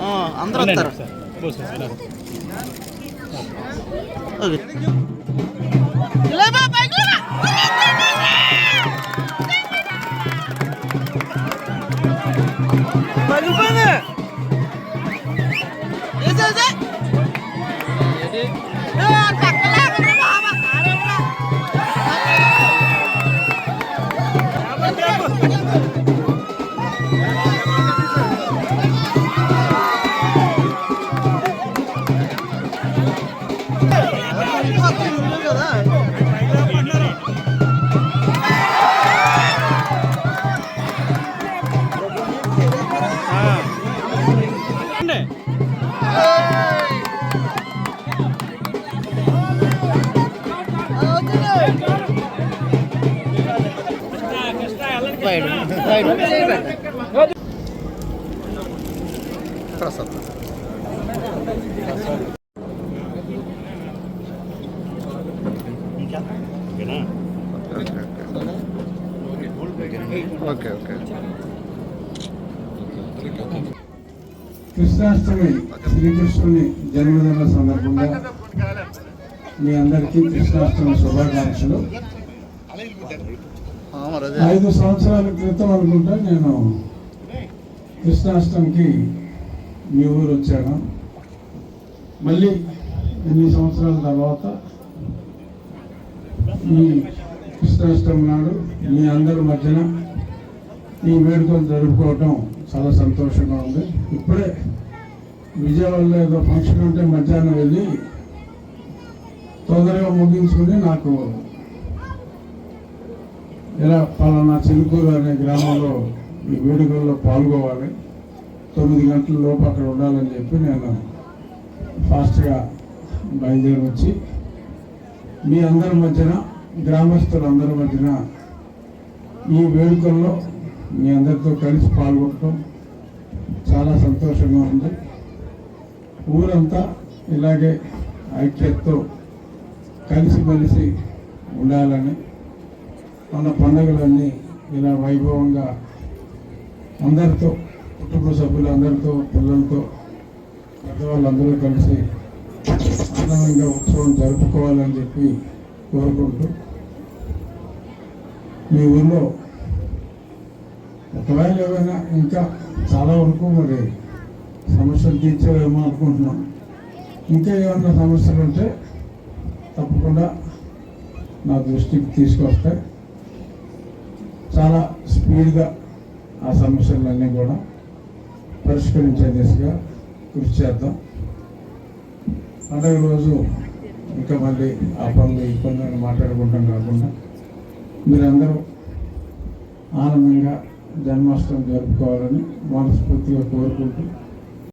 ఆ, అందరూ వస్తారు ఓకే. లేవా, పైకి కదా Красота. Красота. ఓకేనా ఓకే ఓకే కృష్ణాష్టమి శ్రీకృష్ణుని జన్మదిన సందర్భంగా మీ అందరికీ కృష్ణాష్టమి శుభాకాంక్షలు. ఐదు సంవత్సరాల క్రితం అనుకుంటా నేను కృష్ణాష్టమికి మీ ఊరు వచ్చాను. మళ్ళీ ఎన్ని సంవత్సరాల తర్వాత ఈ కృష్ణాష్టమి నాడు మీ అందరి మధ్యన ఈ వేడుకలు జరుపుకోవటం చాలా సంతోషంగా ఉంది. ఇప్పుడే విజయవాడలో ఏదో ఫంక్షన్ ఉంటే మధ్యాహ్నం వెళ్ళి తొందరగా ముగించుకుని నాకు ఇలా పలానా చిలుకూరు అనే గ్రామంలో ఈ వేడుకల్లో పాల్గొవాలి. తొమ్మిది గంటల లోపు అక్కడ ఉండాలని చెప్పి నేను ఫాస్ట్గా బయలుదేరి వచ్చి మీ అందరి మధ్యన గ్రామస్తులందరి మధ్యన ఈ వేడుకల్లో మీ అందరితో కలిసి పాల్గొనడం చాలా సంతోషంగా ఉంది. ఊరంతా ఇలాగే ఐక్యతతో కలిసిమెలిసి ఉండాలని మన పండుగలన్నీ ఇలా వైభవంగా అందరితో కుటుంబ సభ్యులందరితో పిల్లలతో పెద్దవాళ్ళందరూ కలిసి ఆనందంగా ఉత్సవం జరుపుకోవాలని చెప్పి కోరుకుంటూ మీ ఊళ్ళో ఒకవేళ ఏమైనా ఇంకా చాలా వరకు మరి సమస్యలు తీర్చేవేమో అనుకుంటున్నాం. ఇంకా ఏమైనా సమస్యలు ఉంటే తప్పకుండా నా దృష్టికి తీసుకొస్తే చాలా స్పీడ్గా ఆ సమస్యలన్నీ కూడా పరిష్కరించే దిశగా కృషి చేద్దాం. పండగ రోజు ఇంకా మళ్ళీ ఆ పనులు ఈ పనులు మాట్లాడుకుంటాం కాకుండా మీరందరూ ఆనందంగా జన్మాష్టమి జరుపుకోవాలని మనస్ఫూర్తిగా కోరుకుంటూ